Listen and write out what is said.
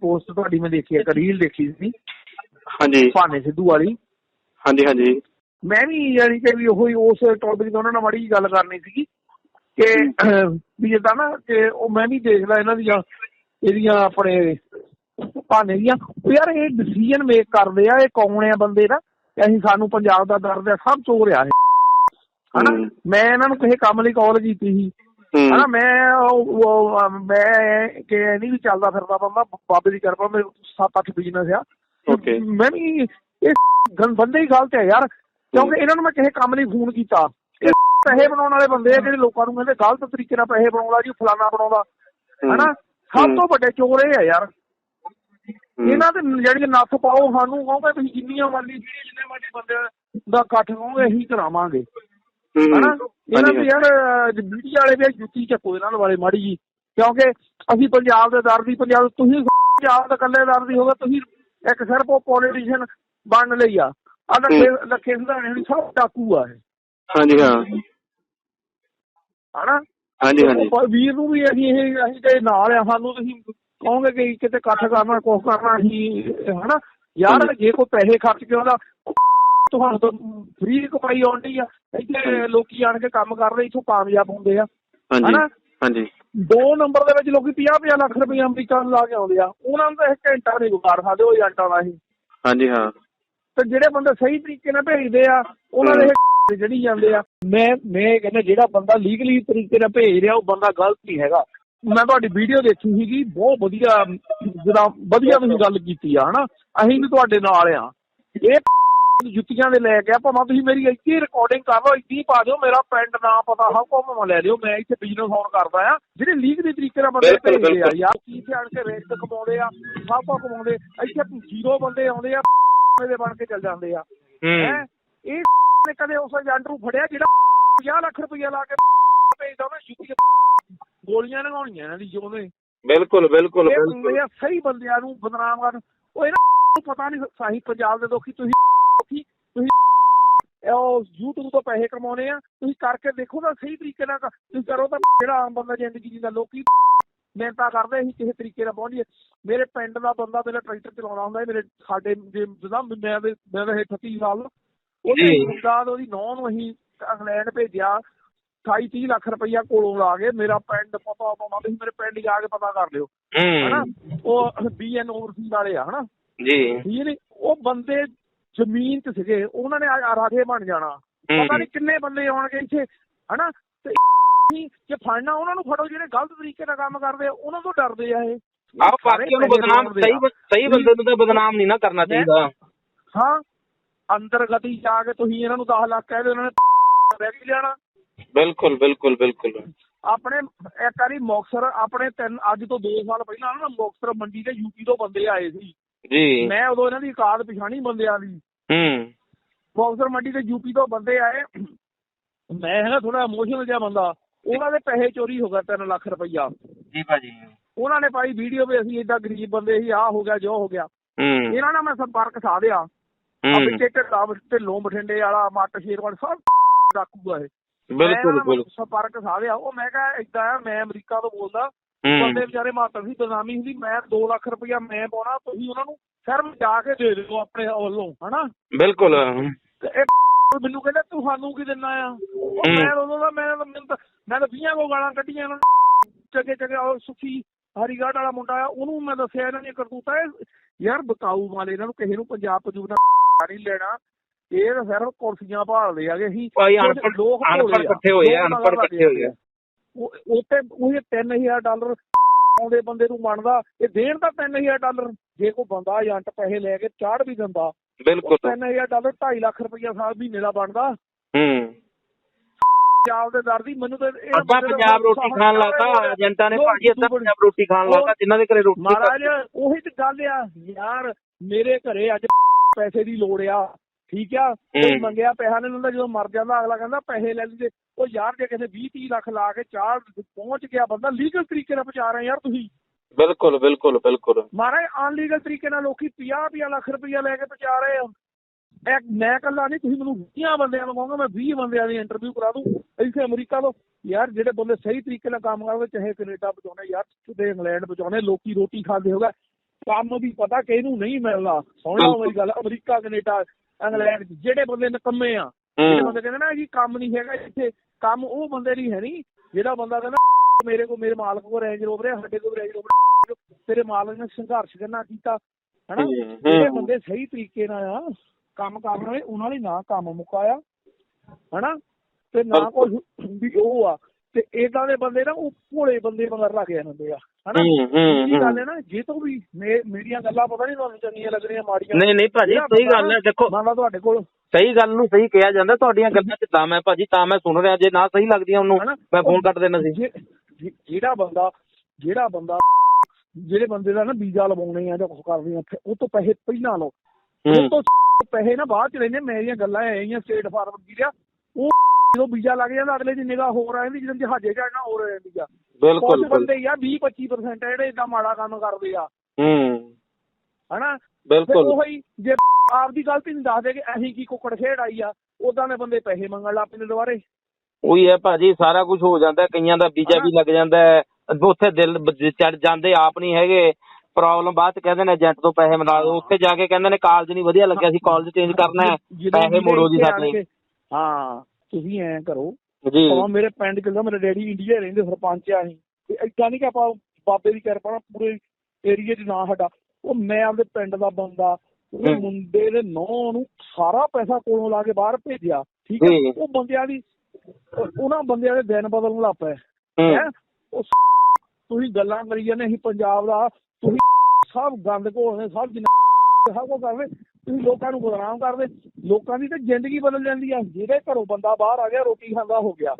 Post ਤੁਹਾਡੀ ਮੈਂ ਦੇਖੀ ਇੱਕ ਰੀਲ ਦੇਖੀ ਸੀ। ਹਾਂਜੀ। ਭਾਨੇ ਸਿੱਧੂ ਵਾਲੀ। ਹਾਂਜੀ ਹਾਂਜੀ। ਮੈਂ ਵੀ ਯਾਨੀ ਕਿ ਵੀ ਉਹੀ ਉਸ ਟੌਪਿਕ ਤੇ ਉਹਨਾਂ ਨਾਲ ਮਾੜੀ ਗੱਲ ਕਰਨੀ ਸੀਗੀ ਕਿ ਵੀ ਜਿੱਦਾਂ ਨਾ ਕਿ ਉਹ ਮੈਂ ਵੀ ਦੇਖਦਾ ਇਹਨਾਂ ਦੀਆਂ ਇਹਦੀਆਂ ਆਪਣੇ ਭਾਨੇ ਦੀਆਂ। ਉਹ ਯਾਰ ਇਹ ਡਿਸੀਜਨ ਮੇਕ ਕਰਦੇ ਆ ਇਹ ਕੌਣ ਆ ਬੰਦੇ ਨਾ ਕਿ ਅਸੀਂ ਸਾਨੂੰ ਪੰਜਾਬ ਦਾ ਦਰਦ ਆ ਸਭ ਚੋਰ ਆ ਇਹ ਹਨਾ? ਹੂੰ। ਮੈਂ ਇਹਨਾਂ ਨੂੰ ਕਿਸੇ ਕੰਮ ਲਈ ਕਾਲ ਕੀਤੀ ਸੀ। ਹੂੰ ਹਨਾ ਮੈਂ ਉਹ- ਮੈਂ ਕਿ ਨਹੀਂ ਵੀ ਚੱਲਦਾ ਫਿਰਦਾ ਬੰਦਾ ਬਾਬੇ ਦੀ ਕਿਰਪਾ ਮੇਰੇ ਸੱਤ ਅੱਠ ਬਿਜ਼ਨਸ ਆ Okay. ਮੈਂ ਵੀ ਇਹ ਗੰ- ਬੰਦੇ ਹੀ ਗਲਤ ਹੈ ਯਾਰ ਕਿਉਂਕਿ ਇਹਨਾਂ ਨੂੰ ਮੈਂ ਕਿਸੇ ਕੰਮ ਲਈ ਫੋਨ ਕੀਤਾ ਇਹ ਪੈਸੇ ਬਣਾਉਣ ਵਾਲੇ ਬੰਦੇ ਆ ਜਿਹੜੇ ਲੋਕਾਂ ਨੂੰ ਕਹਿੰਦੇ ਗਲਤ ਤਰੀਕੇ ਨਾਲ ਪੈਸੇ ਬਣਾਉਂਦਾ ਜੀ ਫਲਾਨਾ ਬਣਾਉਂਦਾ। ਹਨਾ ਸਭ ਤੋਂ ਵੱਡੇ ਚੋਰ ਇਹ ਆ ਯਾਰ। ਇਹਨਾਂ ਤੇ ਜਿਹੜੀ ਨੱਥ ਪਾਓ ਸਾਨੂੰ ਕਹੋਗੇ ਤੁਸੀਂ ਜਿੰਨੀਆਂ ਮਰਜ਼ੀ ਜਿਹੜੇ ਜਿੰਨੇ ਮਰਜ਼ੀ ਬੰਦੇ ਦਾ ਇਕੱਠ ਕਹੋਗੇ ਅਸੀਂ ਕਰਾਵਾਂਗੇ। ਹਨਾ? ਇਹਨਾਂ ਦੇ ਯਾਰ ਮੀਡੀਆ ਵਾਲੇ ਵੀ ਜੁੱਤੀ ਚੱਕੋ ਇਹਨਾਂ ਵਾਲੇ ਮਾੜੀ ਜੀ। ਕਿਉਂਕਿ ਅਸੀਂ ਪੰਜਾਬ ਦੇ ਦਰਦੀ ਪੰਜਾਬ ਤੁਸੀਂ ਪੰਜਾਬ ਦੇ ਇਕੱਲੇ ਦਰਦੀ ਹੋਵੇ ਤੁਸੀਂ ਇੱਕ ਸਿਰਫ ਉਹ ਪੋਲੀਟੀਸ਼ੀਅਨ ਬਣਨ ਲਈ ਆ। ਆ ਲੱਖੇ ਲੱਖੇ ਸੁਧਾਣੇ ਹੁਣੀ ਸਭ ਡਾਕੂ ਆ ਇਹ। ਹਾਂਜੀ ਹਾਂ। ਹਨਾ? ਹਾਂਜੀ ਹਾਂਜੀ। ਵੀਰ ਨੂੰ ਵੀ ਅਸੀਂ ਇਹ ਅਸੀਂ ਤੇ ਨਾਲ ਆ ਸਾਨੂੰ ਤੁਸੀਂ ਕਹੋਗੇ ਕਿ ਕਿਤੇ ਇਕੱਠ ਕਰਨਾ ਕੁਛ ਕਰਨਾ ਅਸੀਂ ਹਨਾ? ਯਾਰ ਜੇ ਕੋਈ ਪੈਸੇ ਖਰਚ ਕੇ ਉਹਦਾ ਤੁਹਾਨੂੰ ਫ੍ਰੀ ਕਮਾਈ ਆਉਂਦੀ ਆ। ਇੱਥੇ ਲੋਕੀ ਆਣ ਕੇ ਕੰਮ ਕਰਦੇ ਇੱਥੋਂ ਕਾਮਯਾਬ ਹੁੰਦੇ ਆ। ਹਾਂਜੀ ਹਨਾ? ਹਾਂਜੀ। ਦੋ ਨੰਬਰ ਦੇ ਵਿੱਚ ਲੋਕੀ 50 50 ਲੱਖ ਰੁਪਏ ਅਮਰੀਕਾ ਨੂੰ ਲਾ ਕੇ ਆਉਂਦੇ ਆ। ਉਹਨਾਂ ਨੂੰ ਤਾਂ ਇੱਕ ਘੰਟਾ ਨਹੀਂ ਗੁਜ਼ਾਰ ਸਕਦੇ ਉਹ ਏਜੰਟਾਂ ਦਾ ਹੀ ਹਾਂਜੀ ਹਾਂ। ਤੇ ਜਿਹੜੇ ਬੰਦੇ ਸਹੀ ਤਰੀਕੇ ਨਾਲ ਭੇਜਦੇ ਆ ਉਹਨਾਂ ਦੇ ਇਹ ਜਿਹੜੀ ਜਾਂਦੇ ਆ। ਮੈਂ ਮੈਂ ਇਹ ਕਹਿੰਦਾ ਜਿਹੜਾ ਬੰਦਾ ਲੀਗਲੀ ਤਰੀਕੇ ਨਾਲ ਭੇਜ ਰਿਹਾ ਉਹ ਬੰਦਾ ਗਲਤ ਨਹੀਂ ਹੈਗਾ। ਮੈਂ ਤੁਹਾਡੀ ਵੀਡੀਓ ਦੇਖੀ ਸੀਗੀ ਬਹੁਤ ਵਧੀਆ ਜਿਹੜਾ ਵਧੀਆ ਤੁਸੀਂ ਗੱਲ ਕੀਤੀ ਆ ਹਨਾ? ਅਸੀਂ ਵੀ ਤੁਹਾਡੇ ਨਾਲ ਆ। ਇਹ ਜੁੱਤੀਆਂ ਦੇ ਲੈ ਕੇ ਆ ਭਾਵੇਂ ਤੁਸੀਂ ਮੇਰੀ ਇੱਥੇ ਰਿਕਾਰਡਿੰਗ ਕਰ ਲਓ ਇੱਥੇ ਪਾ ਦਿਓ ਮੇਰਾ ਪਿੰਡ ਨਾ ਪਤਾ ਹੋ ਭਾਵੇਂ ਲੈ ਲਿਓ ਮੈਂ ਇੱਥੇ ਬਿਜ਼ਨਸ ਆਨ ਕਰਦਾ ਆ। ਜਿਹੜੇ ਲੀਗਲੀ ਤਰੀਕੇ ਨਾਲ ਬੰਦੇ ਭੇਜਦੇ ਆ। ਯਾਰ ਕੀ ਜਾਣ ਕੇ ਰੇਟ ਕਮਾਉਂਦੇ ਆ ਸਭ ਕੁਝ ਕਮਾਉਂਦੇ ਇੱਥੇ ਜ਼ੀਰੋ ਬੰਦੇ ਆਉਂਦੇ ਆ ਦੇ ਬਣ ਕੇ ਚੱਲ ਜਾਂਦੇ ਆ। ਹੈ। ਇਹ ਨੇ ਕਦੇ ਉਸ ਏਜੰਟ ਨੂੰ ਫੜਿਆ ਜਿਹੜਾ 50 ਲੱਖ ਰੁਪਇਆ ਲਾ ਕੇ ਭੇਜਦਾ ਉਹਨੇ ਜੁੱਤੀ ਗੋਲੀਆਂ ਲਗਾਉਣੀਆਂ ਇਹਨਾਂ ਦੀ ਜੋਨੇ ਬਿਲਕੁਲ ਬਿਲਕੁਲ ਬਿਲਕੁਲ। ਸਹੀ ਬੰਦਿਆਂ ਨੂੰ ਬਦਨਾਮ ਕਰਨ। ਉਹ ਇਹਨਾਂ ਨੂੰ ਪਤਾ ਨਹੀਂ ਸਹੀ ਪੰਜਾਬ ਦੇ ਲੋਕੀ ਤੁਸੀਂ ਤੁਸੀਂ ਉਹ YouTube ਤੋਂ ਪੈਸੇ ਕਮਾਉਣੇ ਆ ਤੁਸੀਂ ਕਰਕੇ ਦੇਖੋ ਤਾਂ ਸਹੀ ਤਰੀਕੇ ਨਾਲ ਤੁਸੀਂ ਕਰੋ ਤਾਂ ਜਿਹੜਾ ਆਮ ਬੰਦਾ ਜ਼ਿੰਦਗੀ ਜਿੰਦਾ ਲੋਕੀ ਮਿਹਨਤਾਂ ਕਰਦੇ ਅਸੀਂ ਕਿਸੇ ਤਰੀਕੇ ਨਾਲ ਪਹੁੰਚੀਏ। ਮੇਰੇ ਪਿੰਡ ਦਾ ਬੰਦਾ ਮੇਰਾ ਟਰੈਕਟਰ ਚਲਾਉਣਾ ਹੁੰਦਾ ਮੇਰੇ ਸਾਡੇ ਜੇ ਜਿੱਦਾਂ ਮੈਂ ਮੈਂ ਦੇ 38 ਸਾਲ ਉਹਦੇ ਜੀ। ਮੁੰਡਾ ਤੇ ਉਹਦੀ ਨੌਂ ਨੂੰ ਅਸੀਂ ਇੰਗਲੈਂਡ ਭੇਜਿਆ 28 30 ਲੱਖ ਰੁਪਈਆ ਕੋਲੋਂ ਲਾ ਕੇ ਮੇਰਾ ਪਿੰਡ ਪਤਾ ਪਾਉਣਾ ਤੁਸੀਂ ਮੇਰੇ ਪਿੰਡ ਜਾ ਕੇ ਪਤਾ ਕਰ ਲਿਓ। ਹਨਾ? ਉਹ ਬੀਐਨ ਓਵਰਸੀਜ਼ ਵਾਲੇ ਆ ਹਨਾ? ਜੀ। ਠੀਕ ਨੀ ਉਹ ਬੰਦੇ ਜ਼ਮੀਨ 'ਚ ਸੀਗੇ ਉਹਨਾਂ ਨੇ ਰਾਠੇ ਬਣ ਜਾਣਾ। ਪਤਾ ਨਹੀਂ ਕਿੰਨੇ ਬੰਦੇ ਆਉਣਗੇ ਇੱਥੇ ਹਨਾ? ਤੇ ਜੇ ਫੜਨਾ ਉਹਨਾਂ ਨੂੰ ਫੜੋ ਜਿਹੜੇ ਗਲਤ ਤਰੀਕੇ ਨਾਲ ਕੰਮ ਕਰਦੇ ਆ ਉਹਨਾਂ ਤੋਂ ਡਰਦੇ ਆ ਇਹ। ਆਹ ਬਾਕੀਆਂ ਨੂੰ ਬਦਨਾਮ ਸਹੀ। ਸਹੀ ਬੰਦੇ ਨੂੰ ਤਾਂ ਬਦਨਾਮ ਨਹੀਂ ਨਾ ਕਰਨਾ ਚਾਹੀਦਾ। ਹਾਂ ਅੰਦਰ ਗਤੀ ਜਾ ਕੇ ਤੁਸੀਂ ਇਹਨਾਂ ਨੂੰ 10 ਲੱਖ ਕਹਿ ਦਿਓ ਉਹਨਾਂ ਨੇ ਬੈਗ ਹੀ ਲੈਣਾ ਬਿਲਕੁਲ ਬਿਲਕੁਲ ਬਿਲਕੁਲ। ਆਪਣੇ ਇੱਕ ਵਾਰੀ ਮੁਕਤਸਰ ਆਪਣੇ ਤਿੰਨ ਅੱਜ ਤੋਂ 2 ਸਾਲ ਪਹਿਲਾਂ ਨਾ ਮੁਕਤਸਰ ਮੰਡੀ ਤੇ ਯੂਪੀ ਤੋਂ ਬੰਦੇ ਆਏ ਸੀ। ਜੀ। ਮੈਂ ਉਦੋਂ ਇਹਨਾਂ ਦੀ ਕਾਦ ਪਛਾਣੀ ਬੰਦਿਆਂ ਦੀ। ਹੂੰ। ਮੁਕਤਸਰ ਮੰਡੀ ਤੇ ਯੂਪੀ ਤੋਂ ਬੰਦੇ ਆਏ। ਮੈਂ ਹੈਗਾ ਥੋੜਾ ਇਮੋਸ਼ਨਲ ਜਿਹਾ ਬੰਦਾ। ਉਹਨਾਂ ਦੇ ਪੈਸੇ ਚੋਰੀ ਹੋ ਗਏ 3 ਲੱਖ ਰੁਪਈਆ। ਜੀ ਭਾਜੀ। ਉਹਨਾਂ ਨੇ ਪਾਈ ਵੀਡੀਓ ਵੀ ਅਸੀਂ ਏਦਾਂ ਗਰੀਬ ਬੰਦੇ ਸੀ ਆਹ ਹੋ ਗਿਆ ਜੋ ਹੋ ਗਿਆ। ਹੂੰ। ਇਹਨਾਂ ਨਾਲ ਮੈਂ ਸੰਪਰਕ ਸਾਧਿਆ। ਹੂੰ। ਵਿੱਚ ਢੱਡਾ ਢਿੱਲੋਂ ਬਠਿੰਡੇ ਵਾਲਾ ਮੱਟ ਸ਼ੇਰਵਾਲ ਸਭ ਡਾਕੂ ਆ ਇਹ। ਬਿਲਕੁਲ ਬਿਲਕੁਲ। ਸੰਪਰਕ ਸਾਧਿਆ। ਉਹ ਮੈਂ ਕਿਹਾ ਆ ਮੈਂ ਅਮਰੀਕਾ ਤੋਂ ਬੋਲਦਾ। ਬੰਦੇ ਵਿਚਾਰੇ ਮਾਤਰ ਸੀ ਬਦਨਾਮੀ ਹੁੰਦੀ। ਮੈਂ 2 ਲੱਖ ਰੁਪਈਆ ਮੈਂ ਪਾਉਣਾ ਤੁਸੀਂ ਉਹਨਾਂ ਨੂੰ ਸਿਰਫ ਜਾ ਕੇ ਦੇ ਦਿਓ ਆਪਣੇ ਵੱਲੋਂ ਹਨਾ? ਬਿਲਕੁਲ। ਮੈਨੂੰ ਕਹਿੰਦਾ ਤੂੰ ਸਾਨੂੰ ਕੀ ਦਿੰਨਾ ਆ। ਮੈਂ ਉਦੋਂ ਦਾ ਮੈਂ ਮੈਂ ਤਾਂ 20 ਕੋ ਗਾਲਾਂ ਕੱਢੀਆਂ ਇਹਨਾਂ ਨੂੰ। ਚੰਗੇ ਚੰਗੇ ਉਹ ਸੁਖੀ ਹਰੀਗੜ੍ਹ ਵਾਲਾ ਮੁੰਡਾ ਆ ਉਹਨੂੰ ਮੈਂ ਦੱਸਿਆ ਇਹਨਾਂ ਦੀਆਂ ਕਰਤੂਤਾਂ ਯਾਰ ਬਕਾਊ ਵਾਲੇ ਇਹਨਾਂ ਨੂੰ ਕਿਸੇ ਨੂੰ ਪੰਜਾਬ ਪਜੂਬ ਦਾ ਨਹੀਂ ਲੈਣਾ। ਇਹ ਤਾਂ ਸਿਰਫ ਕੁਰਸੀਆਂ ਭਾਲਦੇ ਆਗੇ ਅਸੀਂ ਲੋਕ ਇਕੱਠੇ ਹੋਏ ਆ ਅਨਪੜ੍ਹ ਇਕੱਠੇ ਹੋਏ ਆ। ਉਹ ਉਹ ਤੇ ਉਹ 3000 ਡਾਲਰ ਆਉਂਦੇ ਬੰਦੇ ਨੂੰ ਬਣਦਾ ਇਹ ਦੇਣ ਤਾਂ 3000 ਡਾਲਰ। ਜੇ ਕੋਈ ਬੰਦਾ ਏਜੰਟ ਪੈਸੇ ਲੈ ਕੇ ਚਾੜ ਵੀ ਦਿੰਦਾ ਬਿਲਕੁਲ। 3000 ਡਾਲਰ 2.5 ਲੱਖ ਰੁਪਈਆ ਸਾਲ ਮਹੀਨੇ ਦਾ ਬਣਦਾ। ਹੂੰ। ਪੰਜਾਬ ਦੇ ਦਰ ਦੀ ਮੈਨੂੰ ਤਾਂ ਇਹ ਅੱਧਾ ਦਾ ਪੰਜਾਬ ਰੋਟੀ ਖਾਣ ਰਿਹਾ। ਏਜੰਟਾਂ ਨੇ ਭਾਜੀ ਅੱਧਾ ਪੰਜਾਬ ਰੋਟੀ ਖਾਣ ਲਾਤਾ ਜਿਨ੍ਹਾਂ ਦੇ ਘਰੇ ਰੋਟੀ ਮਹਾਰਾਜ ਉਹੀ ਤੇ ਗੱਲ ਆ ਯਾਰ ਮੇਰੇ ਘਰੇ ਅੱਜ ਪੈਸੇ ਦੀ ਲੋੜ ਆ। ਠੀਕ ਆ? ਕੋਈ ਹੂੰ। ਮੰਗਿਆ ਪੈਸਾ ਨਹੀਂ ਲੈਂਦਾ ਜਦੋਂ ਮਰ ਜਾਂਦਾ ਅਗਲਾ ਕਹਿੰਦਾ ਪੈਸੇ ਲੈ ਲੈਂਦੇ ਉਹ ਯਾਰ ਜੇ ਕਿਸੇ 20 30 ਲੱਖ ਲਾ ਕੇ ਚਾਰ ਪਹੁੰਚ ਗਿਆ ਬੰਦਾ ਲੀਗਲ ਤਰੀਕੇ ਨਾਲ ਪਹੁੰਚਾ ਰਹੇ ਯਾਰ ਤੁਸੀਂ। ਬਿਲਕੁਲ ਬਿਲਕੁਲ ਬਿਲਕੁਲ। ਮਹਾਰਾਜ ਅਨਲੀਗਲ ਤਰੀਕੇ ਨਾਲ ਲੋਕੀ 50 50 ਲੱਖ ਰੁਪਈਆ ਲੈ ਕੇ ਪਹੁੰਚਾ ਰਹੇ ਆ। ਇੱਕ ਮੈਂ ਇਕੱਲਾ ਨਹੀਂ ਤੁਸੀਂ ਮੈਨੂੰ 20 ਬੰਦਿਆਂ ਨੂੰ ਕਹੋਗੇ ਮੈਂ 20 ਬੰਦਿਆਂ ਦੀ ਇੰਟਰਵਿਊ ਕਰਾ ਦੂੰ। ਇੱਥੇ ਅਮਰੀਕਾ ਤੋਂ। ਯਾਰ ਜਿਹੜੇ ਬੰਦੇ ਸਹੀ ਤਰੀਕੇ ਨਾਲ ਕੰਮ ਕਰਦੇ ਚਾਹੇ ਕੈਨੇਡਾ ਪਹੁੰਚਾਉਣੇ ਯਾਰ ਕਿਤੇ ਇੰਗਲੈਂਡ ਪਹੁੰਚਾਉਣੇ ਲੋਕੀ ਰੋਟੀ ਖਾਂਦੇ ਹੋਗਾ। ਕੰਮ ਵੀ ਪਤਾ ਕਿਹਨੂੰ ਨਹੀਂ ਮਿਲਦਾ ਲਓ ਮੇਰੀ ਗੱਲ ਅਮਰੀਕਾ ਕੈਨੇਡਾ ਇੰਗਲੈਂਡ 'ਚ ਜਿਹੜੇ ਬੰਦੇ ਨਿਕੰਮੇ ਆ ਜਿਹੜੇ ਬੰਦੇ ਕਹਿੰਦੇ ਨਾ ਜੀ ਕੰਮ ਨਹੀਂ ਹੈਗਾ ਇੱਥੇ ਕੰਮ ਉਹ ਬੰਦੇ ਲਈ ਹੈ ਨਹੀਂ ਜਿਹੜਾ ਬੰਦਾ ਕਹਿੰਦਾ ਮੇਰੇ ਕੋ ਮੇਰੇ ਮਾਲਕ ਕੋ ਰੇਂਜ ਰੋਵਰ ਹੈ ਸਾਡੇ ਕੋਲ ਰੇਂਜ ਰੋਵਰ। ਤੇਰੇ ਮਾਲਕ ਨੇ ਸੰਘਰਸ਼ ਕਰਨਾ ਕੀਤਾ ਹਨਾ ਜਿਹੜੇ। ਬੰਦੇ ਸਹੀ ਤਰੀਕੇ ਨਾਲ ਆ ਕੰਮ ਕਰਨ ਵਾਲੇ ਉਹਨਾਂ ਲਈ ਨਾ ਕੰਮ ਮੁਕਾਇਆ ਹਨਾ ਤੇ ਨਾ ਕੋਈ ਵੀ ਉਹ ਆ ਤੇ ਇਦਾਂ ਦੇ ਬੰਦੇ ਨਾ ਉਹ ਭੋਲੇ ਬੰਦੇ ਮਗਰ ਲੱਗ ਜਾਂਦੇ ਆ ਹਨਾ? ਇਹ ਗੱਲ ਹੂੰ। ਨਾ ਜੇ ਤੋਂ ਵੀ ਮੇਰੀਆਂ ਗੱਲਾਂ ਪਤਾ ਨਹੀਂ ਤੁਹਾਨੂੰ ਚੰਗੀਆਂ ਲੱਗ ਰਹੀਆਂ ਮਾੜੀਆਂ ਨਹੀਂ ਨਹੀਂ ਭਾਜੀ ਸਹੀ ਗੱਲ ਹੈ ਦੇਖੋ। ਮੰਨ ਤੁਹਾਡੇ ਕੋਲ। ਸਹੀ ਗੱਲ ਨੂੰ ਸਹੀ ਕਿਹਾ ਜਾਂਦਾ ਤੁਹਾਡੀਆਂ ਗੱਲਾਂ 'ਚ ਤਾਂ ਮੈਂ ਭਾਜੀ ਤਾਂ ਮੈਂ ਸੁਣ ਰਿਹਾ ਜੇ ਨਾ ਸਹੀ ਲੱਗਦੀਆਂ ਉਹਨੂੰ ਹਨਾ? ਮੈਂ ਫੋਨ ਕੱਟ ਦੇਣਾ ਸੀ। ਜਿਹੜਾ ਬੰਦਾ ਜਿਹੜਾ ਬੰਦਾ ਜਿਹੜੇ ਬੰਦੇ ਦਾ ਨਾ ਵੀਜ਼ਾ ਲਵਾਉਣੇ ਆ ਜਾਂ ਕੁਝ ਕਰਦੇ ਆ ਫਿਰ ਉਹ ਤੋਂ ਪੈਸੇ ਪਹਿਲਾਂ ਲਓ। ਉਹ ਹੂੰ ਤੋਂ ਪੈਸੇ ਨਾ ਬਾਅਦ ਚ ਲੈਣੇ ਮੇਰੀਆਂ ਗੱਲਾਂ ਐ ਆਈਆਂ ਸਟੇਟ ਫਾਰਮ ਦੀ ਆ ਉਹ ਜਦੋਂ ਵੀਜ਼ਾ ਲੱਗ ਜਾਂਦਾ ਅਗਲੇ ਦੀ ਨਿਗਾਹ ਹੋਰ ਆ ਜਾਂਦੀ ਜਦੋਂ ਜਹਾਜ਼ੇ ਚੜਨਾ ਹੋਰ ਆ ਜਾਂਦੀ ਆ। ਬਿਲਕੁਲ ਕੁਝ। ਬੰਦੇ ਆ 20 25% ਆ ਜਿਹੜੇ ਇਦਾਂ ਮਾੜਾ ਕੰਮ ਕਰਦੇ ਆ। ਹੂੰ। ਹਨਾ? ਬਿਲਕੁਲ। ਉਹੀ ਜੇ ਆਪਦੀ ਗਲਤੀ ਨਹੀਂ ਦੱਸਦੇ ਕਿ ਅਸੀਂ ਕੀ ਕੁੱਕੜ ਖੇਡ ਆਈ ਆ ਉਦਾਂ ਦੇ ਬੰਦੇ ਪੈਸੇ ਮੰਗਣ ਲੱਗ ਪੈਂਦੇ ਦੁਬਾਰੇ। ਉਹੀ ਹੈ ਭਾਜੀ ਸਾਰਾ ਕੁਝ ਹੋ ਜਾਂਦਾ ਕਈਆਂ ਦਾ ਵੀਜ਼ਾ ਵੀ ਲੱਗ ਜਾਂਦਾ ਹੈ। ਉੱਥੇ ਦਿਲ ਚੜ ਜਾਂਦੇ ਆਪ ਨਹੀਂ ਹੈਗੇ। ਪ੍ਰੋਬਲਮ ਬਾਅਦ ਚ ਕਹਿੰਦੇ ਨੇ ਏਜੰਟ ਤੋਂ ਪੈਸੇ ਮਿਲਾ ਦਿਓ। ਉੱਥੇ ਜਾ ਕੇ ਕਹਿੰਦੇ ਨੇ ਕਾਲਜ ਨਹੀਂ ਵਧੀਆ ਲੱਗਿਆ ਸੀ ਕਾਲਜ ਚੇਂਜ ਕਰਨਾ ਹੈ। ਪੈਸੇ ਮੋੜੋ ਜੀ ਸਾਡੇ ਹਾਂ। ਤੁਸੀਂ ਐਂ ਕਰੋ ਜੀ। ਭਾਵੇਂ ਮੇਰੇ ਪਿੰਡ ਚ ਮੇਰੇ ਡੈਡੀ ਇੰਡੀਆ ਰਹਿੰਦੇ ਸਰਪੰਚ ਆ ਅਸੀਂ ਤੇ ਏਦਾਂ ਨਹੀਂ ਕਿ ਆਪਾਂ ਬਾਬੇ ਦੀ ਕਿਰਪਾ ਨਾਲ ਪੂਰੇ ਏਰੀਏ 'ਚ ਨਾਂ ਸਾਡਾ। ਉਹ ਮੈਂ ਆਪਦੇ ਪਿੰਡ ਦਾ ਬੰਦਾ ਉਹਦੇ ਹੂੰ। ਮੁੰਡੇ ਦੇ ਨੌਂ ਨੂੰ ਸਾਰਾ ਪੈਸਾ ਕੋਲੋਂ ਲਾ ਕੇ ਬਾਹਰ ਭੇਜਿਆ ਠੀਕ ਹੈ। ਉਹ ਬੰਦਿਆਂ ਦੀ ਉਹ- ਉਹਨਾਂ ਬੰਦਿਆਂ ਦੇ ਦਿਨ ਬਦਲਣ ਲੱਗ ਪਏ। ਹੂੰ। ਹੈ? ਉਹ ਤੁਸੀਂ ਗੱਲਾਂ ਕਰੀ ਜਾਂਦੇ ਅਸੀਂ ਪੰਜਾਬ ਦਾ ਤੁਸੀਂ ਸਭ ਗੰਦ ਘੋਲਦੇ ਸਭ ਜਿੰਨਾ ਸਭ ਕੁਝ ਕਰਦੇ ਤੁਸੀਂ ਲੋਕਾਂ ਨੂੰ ਬਦਨਾਮ ਕਰਦੇ, ਲੋਕਾਂ ਦੀ ਤਾਂ ਜ਼ਿੰਦਗੀ ਬਦਲ ਜਾਂਦੀ ਆ। ਜਿਹੜੇ ਘਰੋਂ ਬੰਦਾ ਬਾਹਰ ਆ ਗਿਆ, ਰੋਟੀ ਖਾਂਦਾ ਹੋ ਗਿਆ।